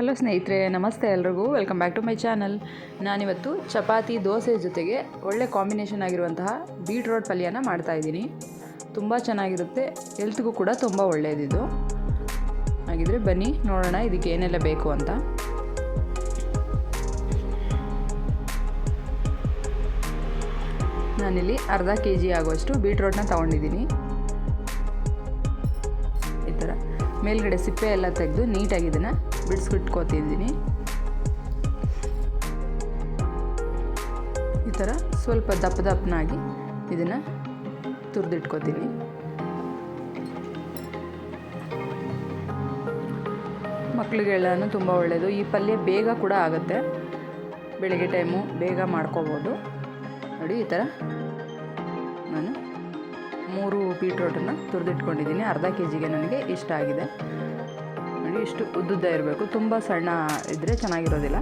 Hello ಸ್ನೇಹಿತರೆ, ನಮಸ್ತೆ ಎಲ್ರಿಗೂ. Welcome back to my channel ನಾನಿವತ್ತು ಚಪಾತಿ, ದೋಸೆ ಜೊತೆಗೆ ಒಳ್ಳೆ ಕಾಂಬಿನೇಷನ್ ಆಗಿರುವಂತಹ ಬೀಟ್ರೋಟ್ ಪಲ್ಯನ ಮಾಡ್ತಾ ಇದ್ದೀನಿ. ತುಂಬ ಚೆನ್ನಾಗಿರುತ್ತೆ. ಹೆಲ್ತ್ಗೂ ಕೂಡ ತುಂಬ ಒಳ್ಳೆಯದಿದು ಹಾಗಿದ್ರೆ ಬನ್ನಿ, ನೋಡೋಣ ಇದಕ್ಕೆ ಏನೆಲ್ಲ ಬೇಕು ಅಂತ. ನಾನಿಲ್ಲಿ ಅರ್ಧ ಕೆ ಜಿ ಆಗುವಷ್ಟು ಬೀಟ್ರೋಟ್ನ ತೊಗೊಂಡಿದ್ದೀನಿ. ಈ ಥರ ಮೇಲ್ಗಡೆ ಸಿಪ್ಪೆ ಎಲ್ಲ ತೆಗೆದು ನೀಟಾಗಿ ಇದನ್ನು ಬಿಡಿಸ್ಬಿಟ್ಕೋತಿದ್ದೀನಿ ಈ ಥರ ಸ್ವಲ್ಪ ದಪ್ಪ ದಪ್ಪನಾಗಿ ಇದನ್ನು ತುರಿದಿಟ್ಕೋತೀನಿ. ಮಕ್ಕಳಿಗೆಲ್ಲನೂ ತುಂಬ ಒಳ್ಳೆಯದು ಈ ಪಲ್ಯ ಬೇಗ ಕೂಡ ಆಗುತ್ತೆ. ಬೆಳಗ್ಗೆ ಟೈಮು ಬೇಗ ಮಾಡ್ಕೋಬೋದು. ನೋಡಿ, ಈ ಥರ ನಾನು ಮೂರು ಬೀಟ್ರೋಟನ್ನು ತುರಿದಿಟ್ಕೊಂಡಿದ್ದೀನಿ. ಅರ್ಧ ಕೆ ಜಿಗೆ ನನಗೆ ಇಷ್ಟ ಆಗಿದೆ. ಇಷ್ಟು ಉದ್ದುದ್ದ ಇರಬೇಕು. ತುಂಬ ಸಣ್ಣ ಇದ್ದರೆ ಚೆನ್ನಾಗಿರೋದಿಲ್ಲ.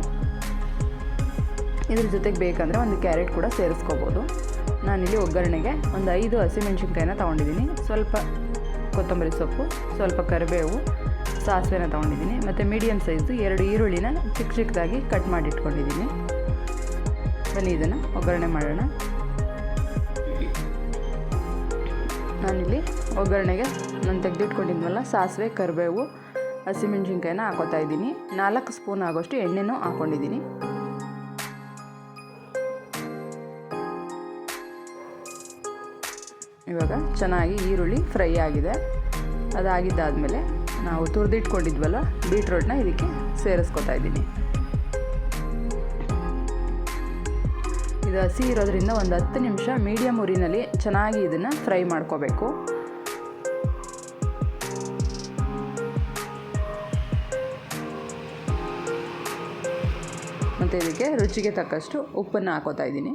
ಇದ್ರ ಜೊತೆಗೆ ಬೇಕಂದರೆ ಒಂದು ಕ್ಯಾರೆಟ್ ಕೂಡ ಸೇರಿಸ್ಕೋಬೋದು. ನಾನಿಲ್ಲಿ ಒಗ್ಗರಣೆಗೆ ಒಂದು ಐದು ಹಸಿಮೆಣ್ಸಿನ್ಕಾಯಿನ ತೊಗೊಂಡಿದ್ದೀನಿ. ಸ್ವಲ್ಪ ಕೊತ್ತಂಬರಿ ಸೊಪ್ಪು, ಸ್ವಲ್ಪ ಕರಿಬೇವು, ಸಾಸಿವೆನ ತೊಗೊಂಡಿದ್ದೀನಿ. ಮತ್ತು ಮೀಡಿಯಮ್ ಸೈಜು ಎರಡು ಈರುಳ್ಳಿನ ಚಿಕ್ಕ ಚಿಕ್ಕದಾಗಿ ಕಟ್ ಮಾಡಿ ಇಟ್ಕೊಂಡಿದ್ದೀನಿ ಬನ್ನಿ, ಇದನ್ನು ಒಗ್ಗರಣೆ ಮಾಡೋಣ. ನಾನಿಲ್ಲಿ ಒಗ್ಗರಣೆಗೆ ನಾನು ತೆಗೆದಿಟ್ಕೊಂಡಿದ್ವಲ್ಲ ಸಾಸಿವೆ, ಕರಿಬೇವು ಹಸಿಮೆಣ್ಸಿನ್ಕಾಯಿನ ಹಾಕೋತಾ ಇದ್ದೀನಿ. ನಾಲ್ಕು ಸ್ಪೂನ್ ಆಗೋಷ್ಟು ಎಣ್ಣೆನೂ ಹಾಕ್ಕೊಂಡಿದ್ದೀನಿ ಇವಾಗ ಚೆನ್ನಾಗಿ ಈರುಳ್ಳಿ ಫ್ರೈ ಆಗಿದೆ. ಅದಾಗಿದ್ದಾದಮೇಲೆ ನಾವು ತುರಿದಿಟ್ಕೊಂಡಿದ್ವಲ್ಲ, ಬೀಟ್ರೋಟ್ನ ಇದಕ್ಕೆ ಸೇರಿಸ್ಕೊತಾ ಇದ್ದೀನಿ. ಇದು ಹಸಿ ಇರೋದ್ರಿಂದ ಒಂದು ಹತ್ತು ನಿಮಿಷ ಮೀಡಿಯಮ್ ಉರಿನಲ್ಲಿ ಚೆನ್ನಾಗಿ ಇದನ್ನು ಫ್ರೈ ಮಾಡ್ಕೋಬೇಕು. ಮತ್ತು ಇದಕ್ಕೆ ರುಚಿಗೆ ತಕ್ಕಷ್ಟು ಉಪ್ಪನ್ನು ಹಾಕೋತಾ ಇದ್ದೀನಿ.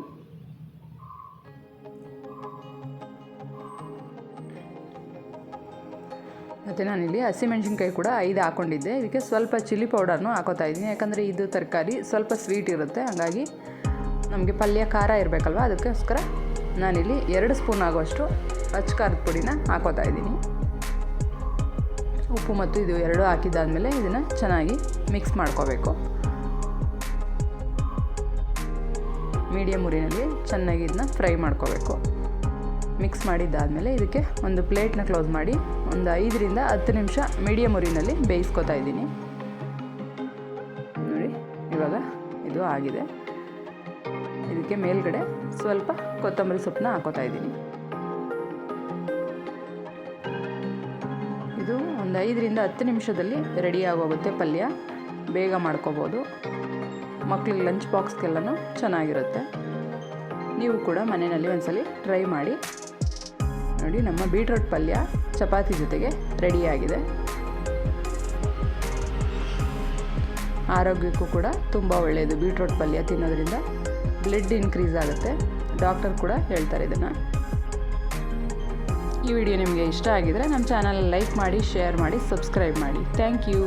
ಮತ್ತು ನಾನಿಲ್ಲಿ ಹಸಿಮೆಣ್ಸಿನ್ಕಾಯಿ ಕೂಡ ಐದು ಹಾಕ್ಕೊಂಡಿದ್ದೆ ಇದಕ್ಕೆ ಸ್ವಲ್ಪ ಚಿಲ್ಲಿ ಪೌಡರ್ನು ಹಾಕೋತಾ ಇದ್ದೀನಿ. ಯಾಕಂದರೆ ಇದು ತರಕಾರಿ ಸ್ವಲ್ಪ ಸ್ವೀಟ್ ಇರುತ್ತೆ. ಹಾಗಾಗಿ ನಮಗೆ ಪಲ್ಯ ಖಾರ ಇರಬೇಕಲ್ವ? ಅದಕ್ಕೋಸ್ಕರ ನಾನಿಲ್ಲಿ ಎರಡು ಸ್ಪೂನ್ ಆಗುವಷ್ಟು ಅಚ್ಚ ಖಾರದ ಪುಡಿನ ಹಾಕೋತಾ ಇದ್ದೀನಿ. ಉಪ್ಪು ಮತ್ತು ಇದು ಎರಡು ಹಾಕಿದ್ದಾದಮೇಲೆ ಇದನ್ನು ಚೆನ್ನಾಗಿ ಮಿಕ್ಸ್ ಮಾಡ್ಕೋಬೇಕು. ಮೀಡಿಯಮ್ ಉರಿನಲ್ಲಿ ಚೆನ್ನಾಗಿ ಇದನ್ನ ಫ್ರೈ ಮಾಡ್ಕೋಬೇಕು. ಮಿಕ್ಸ್ ಮಾಡಿದ್ದಾದಮೇಲೆ ಇದಕ್ಕೆ ಒಂದು ಪ್ಲೇಟ್ನ ಕ್ಲೋಸ್ ಮಾಡಿ ಒಂದು ಐದರಿಂದ ಹತ್ತು ನಿಮಿಷ ಮೀಡಿಯಮ್ ಉರಿನಲ್ಲಿ ಬೇಯಿಸ್ಕೊತಾ ಇದ್ದೀನಿ. ನೋಡಿ, ಇವಾಗ ಇದು ಆಗಿದೆ. ಇದಕ್ಕೆ ಮೇಲ್ಗಡೆ ಸ್ವಲ್ಪ ಕೊತ್ತಂಬರಿ ಸೊಪ್ಪನ್ನ ಹಾಕೋತಾ ಇದ್ದೀನಿ. ಇದು ಒಂದು ಐದರಿಂದ ಹತ್ತು ನಿಮಿಷದಲ್ಲಿ ರೆಡಿ ಆಗೋಗುತ್ತೆ ಪಲ್ಯ. ಬೇಗ ಮಾಡ್ಕೋಬೋದು. ಮಕ್ಕಳಿಗೆ ಲಂಚ್ ಬಾಕ್ಸ್ಗೆಲ್ಲನೂ ಚೆನ್ನಾಗಿರುತ್ತೆ. ನೀವು ಕೂಡ ಮನೆಯಲ್ಲಿ ಒಂದ್ಸಲಿ ಟ್ರೈ ಮಾಡಿ. ನೋಡಿ, ನಮ್ಮ ಬೀಟ್ರೋಟ್ ಪಲ್ಯ ಚಪಾತಿ ಜೊತೆಗೆ ರೆಡಿಯಾಗಿದೆ ಆರೋಗ್ಯಕ್ಕೂ ಕೂಡ ತುಂಬ ಒಳ್ಳೆಯದು ಬೀಟ್ರೋಟ್ ಪಲ್ಯ ತಿನ್ನೋದ್ರಿಂದ. ಬ್ಲಡ್ ಇನ್ಕ್ರೀಸ್ ಆಗುತ್ತೆ. ಡಾಕ್ಟರ್ ಕೂಡ ಹೇಳ್ತಾರೆ ಇದನ್ನು. ಈ ವಿಡಿಯೋ ನಿಮಗೆ ಇಷ್ಟ ಆಗಿದರೆ ನಮ್ಮ ಚಾನಲ್ ಲೈಕ್ ಮಾಡಿ ಶೇರ್ ಮಾಡಿ ಸಬ್ಸ್ಕ್ರೈಬ್ ಮಾಡಿ. Thank you